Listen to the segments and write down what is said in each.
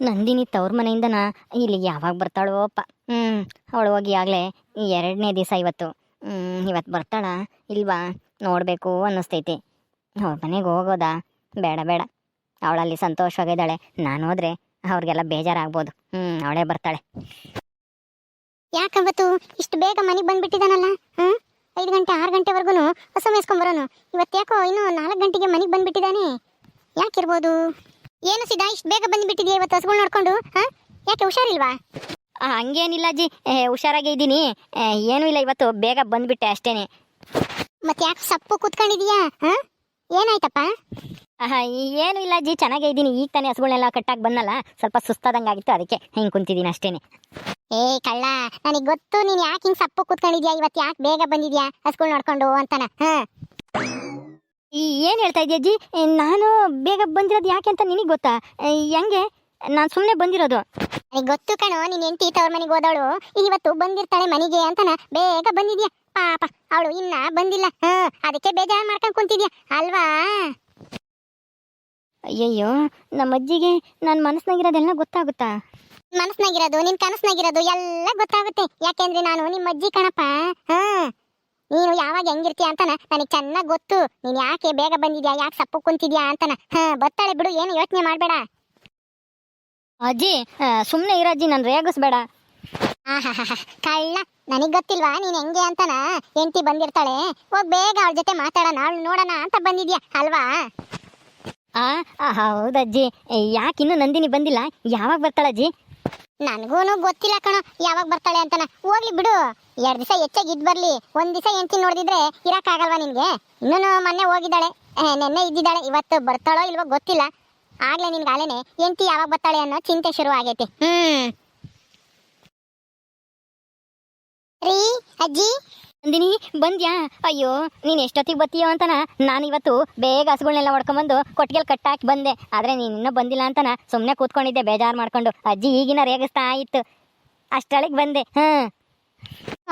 ನಂದಿನಿ ತವ್ರ ಮನೆಯಿಂದನ? ಇಲ್ಲಿ ಯಾವಾಗ ಬರ್ತಾಳೋ ಅಪ್ಪ. ಹ್ಞೂ ಅವಳು ಹೋಗಿ ಆಗಲೇ ಎರಡನೇ ದಿವಸ ಇವತ್ತು. ಹ್ಞೂ ಇವತ್ತು ಬರ್ತಾಳ? ಇಲ್ವಾ? ನೋಡಬೇಕು ಅನ್ನಿಸ್ತೈತಿ. ಅವ್ರ ಮನೆಗೆ ಹೋಗೋದಾ? ಬೇಡ ಬೇಡ. ಅವಳಲ್ಲಿ ಸಂತೋಷವಾಗಿದ್ದಾಳೆ. ನಾನು ಹೋದ್ರೆ ಅವ್ರಿಗೆಲ್ಲ ಬೇಜಾರಾಗ್ಬೋದು. ಹ್ಞೂ ಅವಳೇ ಬರ್ತಾಳೆ. ಯಾಕವತ್ತು ಇಷ್ಟು ಬೇಗ ಮನೆಗೆ ಬಂದ್ಬಿಟ್ಟಿದಾನಲ್ಲ? ಹ್ಮ್, ಐದು ಗಂಟೆ, ಆರು ಗಂಟೆವರೆಗೂ ಹೊಸ ಮೇಸ್ಕೊಂಬರೋನು ಇವತ್ತು ಯಾಕೋ ಇನ್ನೂ ನಾಲ್ಕು ಗಂಟೆಗೆ ಮನೆಗೆ ಬಂದ್ಬಿಟ್ಟಿದ್ದಾನೆ ಯಾಕಿರ್ಬೋದು? ಏನು ಸಿದ್ಧ ಇಷ್ಟು ಬೇಗ ಬಂದ್ಬಿಟ್ಟಿದ್ಯಾ ಇವತ್ತು ಹಸುಗಳು ನೋಡ್ಕೊಂಡು? ಹಾ? ಯಾಕೆ ಹುಷಾರಿಲ್ವಾ? ಆ, ಹಂಗೇನಿಲ್ಲ ಅಜ್ಜಿ. ಏ, ಹುಷಾರಾಗೇ ಇದ್ದೀನಿ. ಏನು ಇಲ್ಲ ಇವತ್ತು ಬೇಗ ಬಂದ್ಬಿಟ್ಟೆ ಅಷ್ಟೇನೆ. ಮತ್ತೆ ಯಾಕೆ ಸಪ್ಪು ಕೂತ್ಕೊಂಡಿದೀಯಾ? ಹಾ? ಏನಾಯ್ತಪ್ಪ? ಏನು ಇಲ್ಲ ಅಜ್ಜಿ ಚೆನ್ನಾಗೇ ಇದ್ದೀನಿ. ಈಗ ತಾನೇ ಹಸುಗಳನ್ನೆಲ್ಲ ಕಟ್ಟಾಗಿ ಬಂದಲ್ಲ ಸ್ವಲ್ಪ ಸುಸ್ತಾದಂಗೆ ಆಗಿತ್ತು ಅದಕ್ಕೆ ಹಿಂಗೆ ಕುಂತಿದ್ದೀನಿ ಅಷ್ಟೇನೆ. ಏ ಕಳ್ಳ ನನಗೆ ಗೊತ್ತು ನೀನು ಯಾಕೆ ಹಿಂಗೆ ಸಪ್ಪು ಕೂತ್ಕೊಂಡಿದ್ಯಾ? ಇವತ್ತು ಯಾಕೆ ಬೇಗ ಬಂದಿದ್ಯಾ? ಹಸುಗಳು ನೋಡ್ಕೊಂಡು ಅಂತಾನ. ಹಾ? ಈ ಏನು ಹೇಳ್ತಾ ಇದ್ದೀಯ ಅಜ್ಜಿ? ನಾನು ಬೇಗ ಬಂದಿರೋದು ಯಾಕೆ ಅಂತ ನಿನಗೆ ಗೊತ್ತಾ? ಹೆಂಗೆ? ನಾನು ಸುಮ್ಮನೆ ಬಂದಿರೋದು. ನನಗೆ ಗೊತ್ತು ಕಣೋ ನೀನ್ ಹೆಂಡತಿ ತವ್ರ ಮನೆಗೆ ಹೋದವಳು. ಇವತ್ತು ಬಂದಿರ್ತಾಳೆ ಮನೆಗೆ ಅಂತನ ಬೇಗ ಬಂದಿದ್ಯಾ? ಪಾಪ ಅವಳು ಇನ್ನ ಬಂದಿಲ್ಲ. ಹಾ ಅದಕ್ಕೆ ಬೇಜಾರು ಮಾಡ್ಕೊಂಡು ಕುಂತಿದ್ಯಾ? ಅಲ್ವಾ? ಅಯ್ಯಯ್ಯೋ ನಮ್ಮ ಅಜ್ಜಿಗೆ ನನ್ನ ಮನಸ್ಸಿನಾಗಿರೋದೆಲ್ಲ ಗೊತ್ತಾಗುತ್ತಾ? ಮನಸ್ನಾಗಿರೋದು ನಿನ್ ಕನಸ್ನಾಗಿರೋದು ಎಲ್ಲ ಗೊತ್ತಾಗುತ್ತೆ. ಯಾಕೆಂದ್ರೆ ನಾನು ನಿಮ್ಮ ಅಜ್ಜಿ ಕಣಪ್ಪ. ಹಾ. ನೀನು ಯಾವಾಗ ಹೆಂಗಿರ್ತೀಯ ಅಂತನ? ನನಗೆ ಚೆನ್ನಾಗ್ ಗೊತ್ತು. ನೀನು ಯಾಕೆ ಬೇಗ ಬಂದಿದ್ಯಾ? ಯಾಕೆ ಸಪ್ಪು ಕುಂತಿದ್ಯಾ ಅಂತನ? ಹಾ ಬರ್ತಾಳೆ ಬಿಡು ಏನು ಯೋಚನೆ ಮಾಡಬೇಡ. ಅಜ್ಜಿ ಸುಮ್ಮನೆ ಇರಜ್ಜಿ ಅಜ್ಜಿ ನಾನು ರೇಗಿಸ್ಬೇಡ. ಕಳ್ಳ ನನಗ್ ಗೊತ್ತಿಲ್ವಾ? ನೀನ್ ಹೆಂಗೆ ಅಂತನ? ಹೆಂಡತಿ ಬಂದಿರ್ತಾಳೆ. ಹೋಗ್ ಬೇಗ ಅವಳ ಜೊತೆ ಮಾತಾಡೋಣ ಅವಳು ನೋಡೋಣ ಅಂತ ಬಂದಿದ್ಯಾ? ಅಲ್ವಾ? ಆ ಆ, ಹೌದಜ್ಜಿ. ಯಾಕೆ ಇನ್ನೂ ನಂದಿನಿ ಬಂದಿಲ್ಲ? ಯಾವಾಗ ಬರ್ತಾಳಜ್ಜಿ? ನನಗೂನು ಗೊತ್ತಿಲ್ಲ ಕಣೋ, ಯಾವಾಗ ಬರ್ತಾಳೆ ಅಂತನ. ಹೋಗ್ಲಿ ಬಿಡು. ಎರಡ್ ದಿವಸ ಹೆಚ್ಚಾಗಿ ಇದ್ ಬರ್ಲಿ. ಒಂದ್ ದಿವಸ ಹೆಂಡತಿ ನೋಡಿದ್ರೆ ಇರಕ್ಕಾಗಲ್ವಾ ನಿನ್ಗೆ? ಇನ್ನೂ ಮೊನ್ನೆ ಹೋಗಿದ್ದಾಳೆ. ನೆನ್ನೆ ಇದ್ದಿದ್ದಾಳೆ. ಇವತ್ತು ಬರ್ತಾಳೋ ಇಲ್ವೋ ಗೊತ್ತಿಲ್ಲ. ಆಗ್ಲೇ ನಿನ್ಗೆ ಆಲೇನೆ ಹೆಂಡತಿ ಯಾವಾಗ ಬರ್ತಾಳೆ ಅನ್ನೋ ಚಿಂತೆ ಶುರು ಆಗೈತಿ ಹ್ಮ್. ರೀ, ಅಜ್ಜಿ? ನಂದಿನಿ ಬಂದ್ಯಾ? ಅಯ್ಯೋ, ನೀನು ಎಷ್ಟೊತ್ತಿಗೆ ಬತ್ತೀಯೋ ಅಂತನ ನಾನು ಇವತ್ತು ಬೇಗ ಹಸುಗಳನ್ನೆಲ್ಲ ಹೊಡ್ಕೊಂಬಂದು ಕೊಟ್ಟಿಗೆಲ್ ಕಟ್ಟಾಕಿ ಬಂದೆ. ಆದರೆ ನೀನು ಇನ್ನೂ ಬಂದಿಲ್ಲ ಅಂತನ ಸುಮ್ಮನೆ ಕೂತ್ಕೊಂಡಿದ್ದೆ, ಬೇಜಾರು ಮಾಡ್ಕೊಂಡು. ಅಜ್ಜಿ ಈಗಿನ ರೇಗಿಸ್ತಾ ಇತ್ತು. ಅಷ್ಟೊಳಗೆ ಬಂದೆ. ಹಾಂ.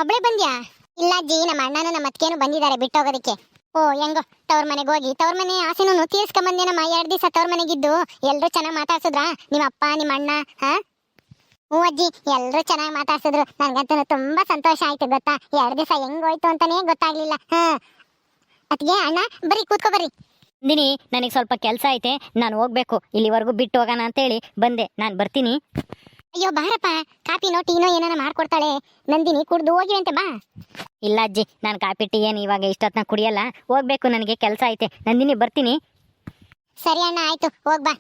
ಒಬ್ಳೆ ಬಂದ್ಯಾ? ಇಲ್ಲ ಅಜ್ಜಿ, ನಮ್ಮ ಅಣ್ಣನ ನಮ್ಮ ಅತ್ತಿಗೆನು ಬಂದಿದ್ದಾರೆ ಬಿಟ್ಟೋಗೋದಕ್ಕೆ. ಓ, ಹೆಂಗೋ, ತವ್ರ ಮನೆಗೆ ಹೋಗಿ, ತವ್ರ ಮನೆ ಆಸೆನೂ ತೀರ್ಸ್ಕೊಂಬಂದೆ ನಮ್ಮ ಎರಡು ದಿವಸ ತವ್ರ ಮನೆಗಿದ್ದು. ಎಲ್ಲರೂ ಚೆನ್ನಾಗಿ ಮಾತಾಡ್ಸಿದ್ರಾ? ನಿಮ್ಮ ಅಪ್ಪ ನಿಮ್ಮ ಅಣ್ಣ ಹಾ? ಹ್ಞೂ ಅಜ್ಜಿ ಎಲ್ರು ಚೆನ್ನಾಗಿ ಮಾತಾಡ್ಸಿದ್ರು. ನನಗಂತೂ ತುಂಬಾ ಸಂತೋಷ ಆಯ್ತು ಗೊತ್ತಾ? ಎರಡ್ ದಿವಸ ಹೆಂಗೋಯ್ತು ಅಂತಾನೆ ಗೊತ್ತಾಗ್ಲಿಲ್ಲ. ಹಾ. ಅತ್ಗೆ ಅಣ್ಣ ಬರಿ ಕೂತ್ಕೋ ಬರ್ರಿ. ನಂದಿನಿ ನನಗೆ ಸ್ವಲ್ಪ ಕೆಲಸ ಐತೆ ನಾನು ಹೋಗ್ಬೇಕು. ಇಲ್ಲಿವರೆಗೂ ಬಿಟ್ಟು ಹೋಗೋಣ ಅಂತೇಳಿ ಬಂದೆ. ನಾನು ಬರ್ತೀನಿ. ಅಯ್ಯೋ ಬಾರಪ್ಪ. ಕಾಪಿನೋ ಟೀನೋ ಏನಾರ ಮಾಡ್ಕೊಡ್ತಾಳೆ. ನಂದಿನಿ ಕುಡ್ದು ಹೋಗಿವಂತೆ ಬಾ. ಇಲ್ಲ ಅಜ್ಜಿ ನಾನು ಕಾಫಿ ಟೀ ಏನು ಇವಾಗ ಇಷ್ಟೊತ್ತನ ಕುಡಿಯಲ್ಲ. ಹೋಗ್ಬೇಕು ನನಗೆ ಕೆಲಸ ಐತೆ. ನಂದಿನಿ ಬರ್ತೀನಿ. ಸರಿ ಅಣ್ಣ ಆಯ್ತು. ಹೋಗ್ ಬಾ.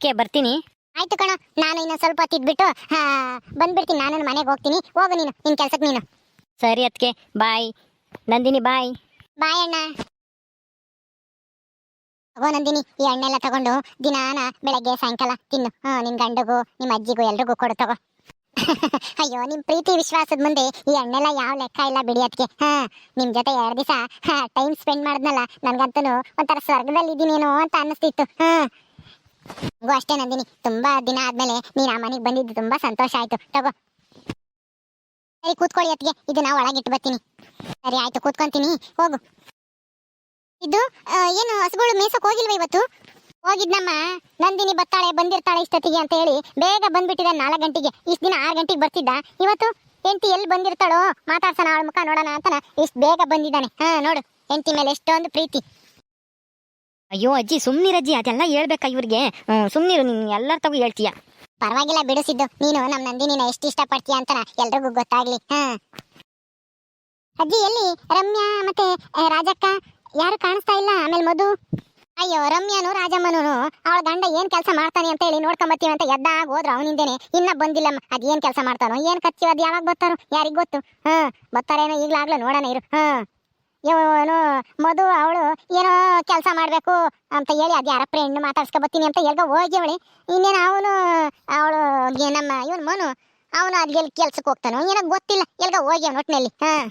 ಕೆ ಬರ್ತೀನಿ. ಆಯ್ತು ಕಣ ನಾನು ಇನ್ನೊಂದು ಸ್ವಲ್ಪ ಹಾ ಬಂದ್ಬಿಡ್ತೀನಿ. ನಾನು ಮನೆಗೆ ಹೋಗ್ತೀನಿ. ಹೋಗು ನೀನು ನಿನ್ ಕೆಲ್ಸಕ್ಕೆ ನೀನು. ಸರಿ ಅದಕ್ಕೆ ಬಾಯ್. ನಂದಿನಿ ಬಾಯ್. ಬಾಯ್ ಅಣ್ಣ. ತಗೋ ನಂದಿನಿ ಈ ಹಣ್ಣೆಲ್ಲ ತಗೊಂಡು ದಿನಾನ ಬೆಳಗ್ಗೆ ಸಾಯಂಕಾಲ ತಿನ್ನು. ಹಾ ನಿನ್ ಗಂಡಗೂ ನಿಮ್ಮ ಅಜ್ಜಿಗೂ ಎಲ್ರಿಗೂ ಕೊಡು ತಗೋ. ಅಯ್ಯೋ ನಿಮ್ ಪ್ರೀತಿ ವಿಶ್ವಾಸದ ಮುಂದೆ ಈ ಹಣ್ಣೆಲ್ಲ ಯಾವ ಲೆಕ್ಕ ಇಲ್ಲ ಬಿಡಿ ಅದಕ್ಕೆ ಹಾ ನಿಮ್ ಜೊತೆ ಎರಡು ದಿವಸ ಟೈಮ್ ಸ್ಪೆಂಡ್ ಮಾಡಿದ್ನಲ್ಲ ನನಗಂತೂ ಒಂಥರ ಸ್ವರ್ಗದಲ್ಲಿ ಇದ್ದೀನೇನೋ ಅಂತ ಅನ್ನಿಸ್ತಿತ್ತು. ಹಾ. ನಂಗೂ ಅಷ್ಟೇ ನಂದಿನಿ. ತುಂಬಾ ದಿನ ಆದ್ಮೇಲೆ ನೀನ್ ಆ ಮನೆಗೆ ಬಂದಿದ್ದು ತುಂಬಾ ಸಂತೋಷ ಆಯ್ತು. ತಗೋ. ಸರಿ, ಕೂತ್ಕೊಳ್ಳಿ ಅತ್ತಿಗೆ. ಇದನ್ನ ಒಳಗಿಟ್ಟು ಬರ್ತೀನಿ. ಸರಿ, ಆಯ್ತು. ಕೂತ್ಕೊಂತೀನಿ. ಹೋಗು. ಇದು ಏನು ಹಸುಗಳು ಮೇಸಕ್ ಹೋಗಿಲ್ವ ಇವತ್ತು? ಹೋಗಿದ್ನಮ್ಮ. ನಂದಿನಿ ಬರ್ತಾಳೆ, ಬಂದಿರ್ತಾಳೆ ಇಷ್ಟೊತ್ತಿಗೆ ಅಂತ ಹೇಳಿ ಬೇಗ ಬಂದ್ಬಿಟ್ಟಿದೆ ನಾಲ್ಕು ಗಂಟೆಗೆ. ಇಷ್ಟು ದಿನ ಆರು ಗಂಟೆಗೆ ಬರ್ತಿದ್ದ. ಇವತ್ತು ಹೆಂಡತಿ ಎಲ್ಲಿ ಬಂದಿರ್ತಾಳೋ? ಮಾತಾಡ್ಸೋಣ ಅವಳ ಮುಖ ನೋಡೋಣ ಅಂತನ. ಇಷ್ಟು ಬೇಗ ಬಂದಿದ್ದಾನೆ. ಹಾ, ನೋಡು. ಹೆಂಡತಿ ಮೇಲೆ ಎಷ್ಟೊಂದು ಪ್ರೀತಿ. ಅಯ್ಯೋ ಅಜ್ಜಿ ಸುಮ್ನಿರಜ್ಜಿ ಅದೆಲ್ಲ ಹೇಳ್ಬೇಕಾ ಇವ್ರಿಗೆ. ಸುಮ್ನಿರು, ನೀನು ಎಲ್ಲರ ತಗೋ ಹೇಳ್ತೀಯ. ಪರವಾಗಿಲ್ಲ ಬಿಡಿಸಿದ್ದು ನೀನು ನಮ್ಮ ನಂದಿನಿನ ಎಷ್ಟು ಇಷ್ಟಪಡ್ತೀಯ ಅಂತ ಎಲ್ರಿಗೂ ಗೊತ್ತಾಗ್ಲಿ, ಹಾ. ಅಜ್ಜಿ, ಎಲ್ಲಿ? ರಮ್ಯಾ ಮತ್ತೆ ರಾಜಕ್ಕ? ಯಾರು ಕಾಣಿಸ್ತಾ ಇಲ್ಲ? ಆಮೇಲೆ ಮಧು? ಅಯ್ಯೋ, ರಮ್ಯಾನು ರಾಜಮ್ಮನೂ ಅವಳ ಗಂಡ ಏನ್ ಕೆಲಸ ಮಾಡ್ತಾನೆ ಅಂತ ಹೇಳಿ ನೋಡ್ಕೊಂಬತ್ತೀವಿ ಅಂತ ಎದ್ದಾಗ ಹೋದ್ರು ಅವನಿಂದೇನೆ. ಇನ್ನ ಬಂದಿಲ್ಲಮ್ಮ ಏನ್ ಕೆಲಸ ಮಾಡ್ತಾನೋ? ಏನ್ ಕತ್ತೀವಿ ಅದ್ ಯಾವಾಗ ಬರ್ತಾರೋ ಯಾರಿಗ್ ಗೊತ್ತು? ಹಾ ಬರ್ತಾರೇನೋ ಈಗ್ಲಾಗ್ಲೂ ನೋಡೋಣ ಇರು ಹಾ ಇವನು ಮಧು, ಅವಳು ಏನೋ ಕೆಲಸ ಮಾಡ್ಬೇಕು ಅಂತ ಹೇಳಿ ಅದ್ ಯಾರ ಮಾತಾಡ್ಸ್ಕೊ ಬತ್ತೀನಿ ಅಂತ ಎಲ್ಗ ಹೋಗಿವಳಿ. ಇನ್ನೇನು ಅವನು, ಅವಳು ನಮ್ಮ ಇವನು ಮನು, ಅವನು ಅದ್ಗೆ ಕೆಲ್ಸಕ್ಕೆ ಹೋಗ್ತಾನೋ ಏನೋ ಗೊತ್ತಿಲ್ಲ. ಎಲ್ಗ ಹೋಗ್ಯಾವ ಒಟ್ನಲ್ಲಿ. ಹಾ.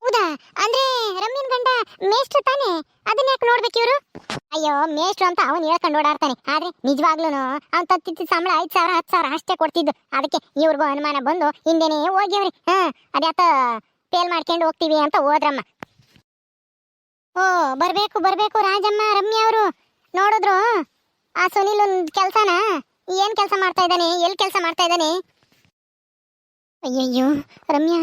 ಹೌದಾ? ಅಂದ್ರೆ ರಮ್ಯನ್ ಗಂಡ ಮೇಷ್ಟ್ರು ತಾನೇ? ಅದನ್ನ ಯಾಕೆ ನೋಡ್ಬೇಕು ಇವರು? ಅಯ್ಯೋ, ಮೇಷ್ಟ್ರು ಅಂತ ಅವನು ಹೇಳ್ಕೊಂಡು ಓಡಾಡ್ತಾನೆ. ಆದ್ರೆ ನಿಜವಾಗ್ಲೂ ಅವ್ನ ತತ್ತಿದ್ದ ಸಂಬಳ ಐದ್ ಸಾವಿರ, ಹತ್ತು ಸಾವಿರ ಅಷ್ಟೇ ಕೊಡ್ತಿದ್ದು. ಅದಕ್ಕೆ ಇವ್ರಿಗೂ ಅನುಮಾನ ಬಂದು ಹಿಂದೆನೇ ಹೋಗ್ಯವ್ರಿ ಹಾ, ಅದ್ಯಾತ ಫೇಲ್ ಮಾಡ್ಕೊಂಡು ಹೋಗ್ತೀವಿ ಅಂತ ಹೋದ್ರಮ್ಮ. ಓ, ಬರ್ಬೇಕು ಬರ್ಬೇಕು, ರಾಜಮ್ಮ, ರಮ್ಯ ಅವರು. ನೋಡಿದ್ರು. ಆ ಸುನಿಲ್ ಒಂದು ಕೆಲಸನ? ಏನ್ ಕೆಲಸ ಮಾಡ್ತಾ ಇದ್ದಾನೆ? ಎಲ್ಲಿ ಕೆಲಸ ಮಾಡ್ತಾ ಇದ್ದಾನೆ? ಅಯ್ಯಯ್ಯೋ, ರಮ್ಯಾ,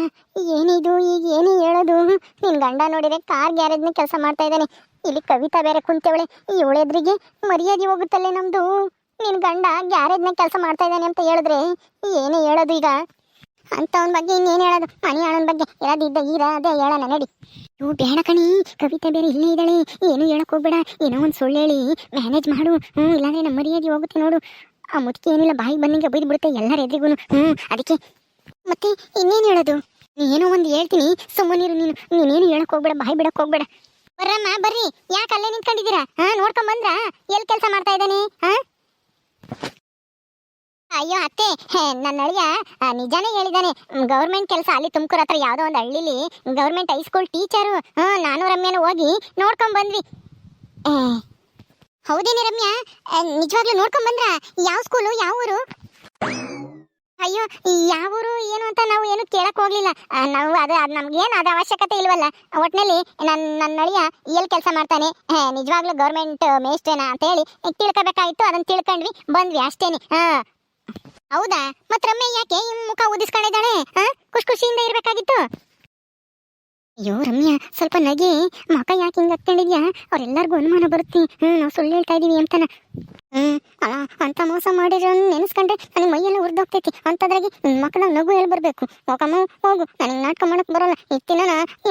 ಏನಿದು? ಈಗ ಏನೇ ಹೇಳೋದು? ನಿನ್ ಗಂಡ ನೋಡಿದ್ರೆ ಕಾರ್ ಗ್ಯಾರೇಜ್ನ ಕೆಲಸ ಮಾಡ್ತಾ ಇದ್ದಾನೆ. ಇಲ್ಲಿ ಕವಿತಾ ಬೇರೆ ಕುಂತವಳೆ. ಇವಳೆದ್ರಿಗೆ ಮರ್ಯಾದೆ ಹೋಗುತ್ತಲ್ಲೇ ನಮ್ದು? ನಿನ್ ಗಂಡ ಗ್ಯಾರೇಜ್ನ ಕೆಲಸ ಮಾಡ್ತಾ ಇದ್ದಾನೆ ಅಂತ ಹೇಳಿದ್ರೆ ಏನೇ ಹೇಳೋದು ಈಗ? ಅಂತವನ ಬಗ್ಗೆ ಇನ್ನೇನು ಹೇಳೋದು? ಮನೆ ಆಳನ ಬಗ್ಗೆ ಇರೋದಿದ್ದ ಇರದೇ ಹೇಳೋಣ ನಡಿ. ಇವು ಬೇಡ ಕಣಿ. ಕವಿತಾ ಬೇರೆ ಇಲ್ಲೇ ಇದ್ದಾಳೆ. ಏನು ಹೇಳಕ್ ಹೋಗ್ಬೇಡ. ಏನೋ ಒಂದು ಸುಳ್ಳು ಹೇಳಿ. ಮ್ಯಾನೇಜ್ ಮಾಡು. ಹ್ಞೂ, ಇಲ್ಲಾಂದ್ರೆ ನಮ್ಮ ಮರ್ಯಾದೆ ಹೋಗುತ್ತೆ ನೋಡು. ಆ ಮುದುಕಿ ಏನಿಲ್ಲ, ಬಾಯಿಗೆ ಬಂದಂಗೆ ಬೈದು ಬಿಡುತ್ತೆ ಎಲ್ಲರ ಎದುರಿಗೂ ಹ್ಞೂ, ಅದಕ್ಕೆ. ಮತ್ತೆ ಇನ್ನೇನು ಹೇಳೋದು? ಏನೋ ಒಂದು ಹೇಳ್ತೀನಿ. ಸುಮ್ಮನಿರು ನೀನು. ನೀನೇನು ಹೇಳಕ್ ಹೋಗ್ಬೇಡ, ಬಾಯಿ ಬಿಡಕ್ ಹೋಗ್ಬೇಡ. ಬರ್ರಮ್ಮ ಬರ್ರಿ. ಯಾಕೆ ಅಲ್ಲೇ ನಿಂತ್ಕೊಂಡಿದ್ದೀರಾ? ಹಾ ನೋಡ್ಕೊಂಡ್ ಬಂದ್ರಾ ಎಲ್ಲಿ ಕೆಲಸ ಮಾಡ್ತಾ ಇದ್ದಾನೆ? ಹಾ? ಅಯ್ಯೋ ಅತ್ತೆ ನನ್ನ ಅಳಿಯ ನಿಜಾನೇ ಹೇಳಿದಾನೆ. ಗೌರ್ಮೆಂಟ್ ಕೆಲಸ ಅಲ್ಲಿ ತುಮಕೂರು ಹತ್ರ ಯಾವುದೋ ಒಂದು ಹಳ್ಳಿಲಿ ಗೌರ್ಮೆಂಟ್ ಹೈಸ್ಕೂಲ್ ಟೀಚರು ನಾನು ರಮ್ಯಾನು ಹೋಗಿ ನೋಡ್ಕೊಂಡ್ ಬಂದ್ವಿ. ಹೌದೇನೆ ರಮ್ಯಾ? ನಿಜವಾಗ್ಲೂ ನೋಡ್ಕೊಂಡ್ ಬಂದ್ರ? ಯಾವ ಸ್ಕೂಲು ಯಾವ ಊರು? ಅಯ್ಯೋ, ಯಾವ ಊರು, ಏನು ಅಂತ ನಾವು ಏನು ಕೇಳಕ್ ಹೋಗ್ಲಿಲ್ಲ. ನಾವು ಅದು ಅದು ನಮ್ಗೇನು ಅದು ಅವಶ್ಯಕತೆ ಇಲ್ವಲ್ಲ. ಒಟ್ನಲ್ಲಿ ನನ್ನ ನನ್ನ ಅಳಿಯ ಎಲ್ಲಿ ಕೆಲಸ ಮಾಡ್ತಾನೆ. ನಿಜವಾಗ್ಲೂ ಗೌರ್ಮೆಂಟ್ ಮೇಷ್ಟೇನಾ ಅಂತ ಹೇಳಿ ತಿಳ್ಕೊಬೇಕಾಗಿತ್ತು ಅದನ್ನ ತಿಳ್ಕೊಂಡ್ವಿ, ಬಂದ್ವಿ ಅಷ್ಟೇನೆ. ಹಾ ಹೌದಾ? ಮತ್ ರಮ್ಯ ಯಾಕೆ ಈ ಮುಖ ಊದಿಸ್ಕೊಂಡಿದ್ದಾಳೆ? ಖುಷಿ ಖುಷಿಯಿಂದ ಇರ್ಬೇಕಾಗಿತ್ತು. ಅಯ್ಯೋ ರಮ್ಯ, ಸ್ವಲ್ಪ ನಗೆ. ಮುಖ ಯಾಕೆ ಹಿಂಗ್ ಹತ್ಕೊಂಡಿದ್ಯಾ? ಅವ್ರೆಲ್ಲರಿಗೂ ಅನುಮಾನ ಬರುತ್ತೆ. ಹ್ಮ್, ನಾವು ಸುಳ್ಳು ಹೇಳ್ತಾ ಇದೀವಿ ಅಂತಾನ. ಹ್ಮ್, ಅಲ್ಲ, ಅಂತ ಮೋಸ ಮಾಡಿರೋ ನೆನೆಸ್ಕೊಂಡ್ರೆ ನನಗೆ ಮೈಯೆಲ್ಲ ಉರ್ದೋಗ್ತೈತಿ. ಅಂತದ್ರಾಗಿ ಮಕ್ಕಳ ನಗು ಹೇಳಿ ಬರ್ಬೇಕು. ಹೋಗಮ್ಮ, ಹೋಗು. ನನಗೆ ನಾಟಕ ಮಾಡಕ್ ಬರಲ್ಲ. ಇತ್ತಿನ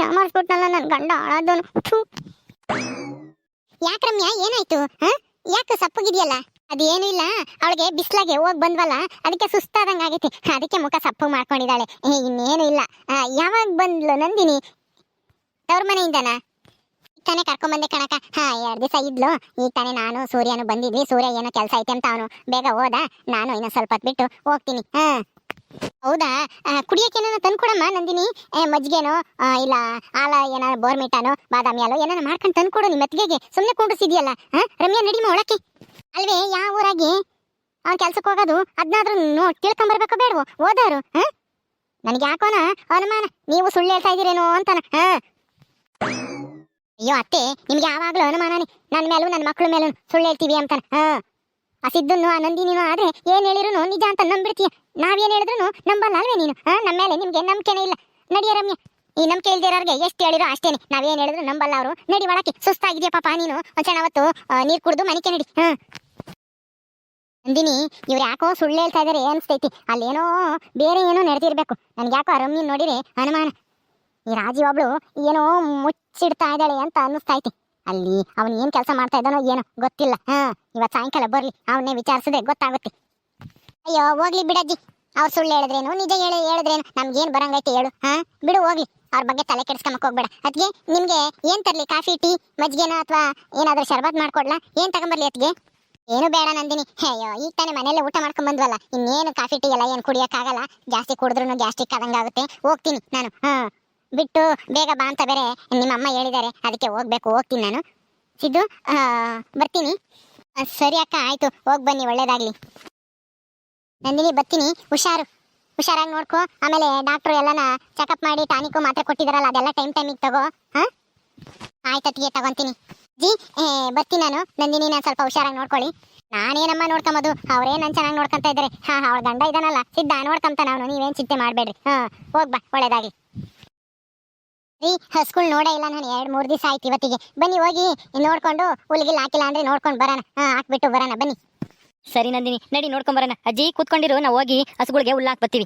ಯಾಮಾರಿಸ್ಬಿಟ್ನಲ್ಲ ನನ್ನ ಗಂಡ ಹಾಳಾದವನು. ಯಾಕೆ ರಮ್ಯ, ಏನಾಯ್ತು? ಹಾ ಯಾಕೆ ಸಪ್ಪಗಿದೆಯಲ್ಲ? ಅದೇನು ಇಲ್ಲ. ಅವಳಿಗೆ ಬಿಸ್ಲಾಗೆ ಹೋಗ್ ಬಂದ್ವಲ್ಲ ಅದಕ್ಕೆ ಸುಸ್ತಾದಂಗ ಆಗೈತಿ. ಅದಕ್ಕೆ ಮುಖ ಸಪ್ಪು ಮಾಡ್ಕೊಂಡಿದ್ದಾಳೆ. ಇನ್ನೇನು ಇಲ್ಲ. ಯಾವಾಗ ಬಂದ್ಲು ನಂದಿನಿ? ತವ್ರ ಮನೆಯಿಂದನಾ? ತಾನೇ ಕರ್ಕೊಂಬಂದೆ ಕಣಕ ಹಾ ಎರಡು ದಿವಸ ಇದ್ಲು. ಈಗ ತಾನೇ ನಾನು ಸೂರ್ಯನು ಬಂದಿದ್ವಿ. ಸೂರ್ಯ ಏನೋ ಕೆಲಸ ಐತೆ ಅಂತ ಅವನು. ಬೇಗ ಹೋದ. ನಾನು ಇನ್ನೂ ಸ್ವಲ್ಪ ಬಿಟ್ಟು ಹೋಗ್ತೀನಿ. ಹಾ. ಹೌದಾ? ಆ, ಕುಡಿಯಕ್ಕೆ ಏನಾನ ತಂದ್ಕೊಡಮ್ಮ ನಂದಿನಿ? ಏ, ಮಜ್ಜಿಗೆನೋ ಇಲ್ಲ ಹಾಲ ಏನಾರ ಬೋರ್ಮಿಟಾನೋ ಬಾದಾಮಿ ಹಾಲು ಏನಾನ ಮಾಡ್ಕೊಂಡು ತಂದ್ಕೊಡು ನಿಮ್ಮ ಮೆತ್ತಿಗೆಗೆ ಸುಮ್ಮನೆ ಕುಂಡಿಸಿದ್ಯಲ್ಲ. ಹಾ ರಮ್ಯಾ ನಡಿಮ ಒಳಕ್ಕೆ. ಅಲ್ವೇ, ಯಾವ ಊರಾಗಿ? ಅವ್ನ ಕೆಲ್ಸಕ್ಕೆ ಹೋಗೋದು ಅದನ್ನಾದ್ರೂ ನೋ ತಿಳ್ಕೊಂಬರ್ಬೇಕು ಬೇಡವು? ಓದೋರು, ಹ? ನನಗೆ ಯಾಕೋನ ಅನುಮಾನ? ನೀವು ಸುಳ್ಳು ಹೇಳ್ತಾ ಇದ್ದೀರೇನೋ ಅಂತಾನ ಅಯ್ಯೋ ಅತ್ತೆ, ನಿಮ್ಗೆ ಯಾವಾಗಲೂ ಅನುಮಾನನೇ? ನನ್ನ ಮೇಲೂ ನನ್ನ ಮಕ್ಕಳ ಮೇಲೂ ಸುಳ್ಳು ಹೇಳ್ತೀವಿ ಅಂತಾನೆ, ಹಾಂ? ಆ ಸಿದ್ದನ್ನು ಆ ನಂದಿನಿನೂ ಆದ್ರೆ ಏನ್ ಹೇಳಿದ್ರು ನಿಜ ಅಂತ ನಂಬಿಡ್ತೀಯ ನಾವೇನು ಹೇಳಿದ್ರು ನಂಬಲ್ಲ ಅಲ್ವೇ ನೀನು, ಹಾಂ? ನಮ್ಮ ಮೇಲೆ ನಿಮ್ಗೆ ನಂಬಿಕೆನೇ ಇಲ್ಲ. ನಡಿಯ ರಮ್ಯ ಈ ನಂಬಿಕೆ ಇಲ್ದಿರೋರಿಗೆ ಎಷ್ಟು ಹೇಳಿರೋ ಅಷ್ಟೇನೆ ನಾವೇನು ಹೇಳಿದ್ರು ನಂಬಲ್ಲ ಅವರು. ನಡಿ ಒಳಕ್ಕೆ, ಸುಸ್ತಾಗಿದ್ಯಾ ಪಾಪ ನೀನು? ಒಂದು ಅವತ್ತು ನೀರು ಕುಡಿದು ಮನಿಕೆ ನಡಿ, ಹ? ನಂದಿನಿ ಇವ್ರು ಯಾಕೋ ಸುಳ್ಳು ಹೇಳ್ತಾ ಇದಾರೆ ಅನ್ಸ್ತೈತಿ. ಅಲ್ಲೇನೋ ಬೇರೆ ಏನೋ ನಡೆದಿರ್ಬೇಕು ನನ್ಗೆ ಯಾಕೋ ಆ ನೋಡಿರಿ? ಅನುಮಾನ. ಈ ರಾಜಿ ಒಬ್ಳು ಏನೋ ಮುಚ್ಚಿಡ್ತಾ ಇದ್ದಾಳೆ ಅಂತ ಅನ್ನಿಸ್ತೈತಿ ಅಲ್ಲಿ ಅವನು ಏನ್ ಕೆಲಸ ಮಾಡ್ತಾ ಇದ್ದಾನೋ ಏನೋ ಗೊತ್ತಿಲ್ಲ. ಹಾ, ಇವತ್ ಸಾಯಂಕಾಲ ಬರ್ಲಿ. ಅವನ್ನೇ ವಿಚಾರಿಸಿದ್ರೆ ಗೊತ್ತಾಗುತ್ತೆ. ಅಯ್ಯೋ, ಹೋಗ್ಲಿ ಬಿಡಜ್ಜಿ. ಅವ್ರು ಸುಳ್ಳು ಹೇಳಿದ್ರೇನು? ನಿಜ ಹೇಳಿ ಹೇಳಿದ್ರೇನು? ನಮ್ಗೇನು ಬರಂಗೈತೆ ಹೇಳು. ಹಾ, ಬಿಡು, ಹೋಗ್ಲಿ. ಅವ್ರ ಬಗ್ಗೆ ತಲೆ ಕೆಡ್ಸ್ಕೊಂಬಕ್ ಹೋಗ್ಬೇಡ. ಅದ್ಗೆ ನಿಮ್ಗೆ ಏನ್ ತರ್ಲಿ? ಕಾಫಿ, ಟೀ, ಮಜ್ಜಿಗೆನೋ ಅಥವಾ ಏನಾದ್ರೂ ಶರ್ಬತ್ ಮಾಡ್ಕೊಡ್ಲಾ? ಏನ್ ತಗೊಂಬರ್ಲಿ ಅದ್ಗೆ ಏನು ಬೇಡ ನಂದಿನಿ. ಅಯ್ಯೋ, ಈಗ ತಾನೇ ಮನೆಯಲ್ಲೇ ಊಟ ಮಾಡ್ಕೊಂಡ್ ಬಂದ್ವಲ್ಲ. ಇನ್ನೇನು ಕಾಫಿ, ಟೀ ಎಲ್ಲ ಏನು ಕುಡಿಯಕ್ಕಾಗಲ್ಲ. ಜಾಸ್ತಿ ಕುಡಿದ್ರು ಗ್ಯಾಸ್ಟ್ರಿಕ್ ಆದಂಗಾಗುತ್ತೆ ಹೋಗ್ತೀನಿ ನಾನು. ಹಾ. ಬಿಟ್ಟು ಬೇಗ ಬಾ ಅಂತ ಬೇರೆ ನಿಮ್ಮ ಅಮ್ಮ ಹೇಳಿದ್ದಾರೆ. ಅದಕ್ಕೆ ಹೋಗ್ಬೇಕು, ಹೋಗ್ತೀನಿ ನಾನು. ಸಿದ್ದು ಬರ್ತೀನಿ. ಸರಿ ಅಕ್ಕ, ಆಯ್ತು. ಹೋಗಿ ಬನ್ನಿ, ಒಳ್ಳೇದಾಗಲಿ. ನಂದಿನಿ, ಬರ್ತೀನಿ. ಹುಷಾರು. ಹುಷಾರಾಗಿ ನೋಡ್ಕೊ. ಆಮೇಲೆ ಡಾಕ್ಟ್ರು ಎಲ್ಲನ ಚೆಕಪ್ ಮಾಡಿ ಟಾನಿಕು ಮಾತ್ರೆ ಕೊಟ್ಟಿದಾರಲ್ಲ, ಅದೆಲ್ಲ ಟೈಮ್ ಟೈಮಿಗೆ ತಗೋ. ಹಾಂ? ಆಯ್ತು ಅತ್ತಿಗೆ, ತಗೊಂತೀನಿ. ಜಿ ಬರ್ತೀನಿ ನಾನು. ನಂದಿನಿ, ನಾನು ಸ್ವಲ್ಪ ಹುಷಾರಾಗಿ ನೋಡ್ಕೊಳ್ಳಿ. ನಾನೇನಮ್ಮ ನೋಡ್ಕೊಂಬೋದು ಅವರೇ ನಾನು ಚೆನ್ನಾಗಿ ನೋಡ್ಕೊಂತ ಇದ್ದಾರೆ. ಹಾ ಅವಳ ಗಂಡ ಇದಾನಲ್ಲ. ಸಿದ್ಧ ನೋಡ್ಕೊಂತ ನಾನು. ನೀವೇನು ಚಿಂತೆ ಮಾಡಬೇಡ್ರಿ. ಹಾ ಹೋಗ್ಬಾ ಒಳ್ಳೇದಾಗಿ. ರೀ ಸ್ಕೂಲ್ ನೋಡೇ ಇಲ್ಲ ನಾನು. ಎರಡು, ಮೂರು ದಿವಸ ಆಯ್ತು ಇವತ್ತಿಗೆ. ಬನ್ನಿ, ಹೋಗಿ. ನೋಡ್ಕೊಂಡು ಹುಲ್ಗಿಲ್ ಹಾಕಿಲ್ಲ ಅಂದ್ರೆ ನೋಡ್ಕೊಂಡು ಬರೋಣ. ಹಾ, ಹಾಕ್ಬಿಟ್ಟು ಬರೋಣ. ಬನ್ನಿ. ಸರಿ, ನಂದಿನಿ. ನಡಿ ನೋಡ್ಕೊಂಬರೋಣ ಅಜ್ಜಿ, ಕೂತ್ಕೊಂಡಿರು. ನಾವು ಹೋಗಿ ಹಸುಗಳಿಗೆ ಹುಲ್ಲು ಬರ್ತೀವಿ.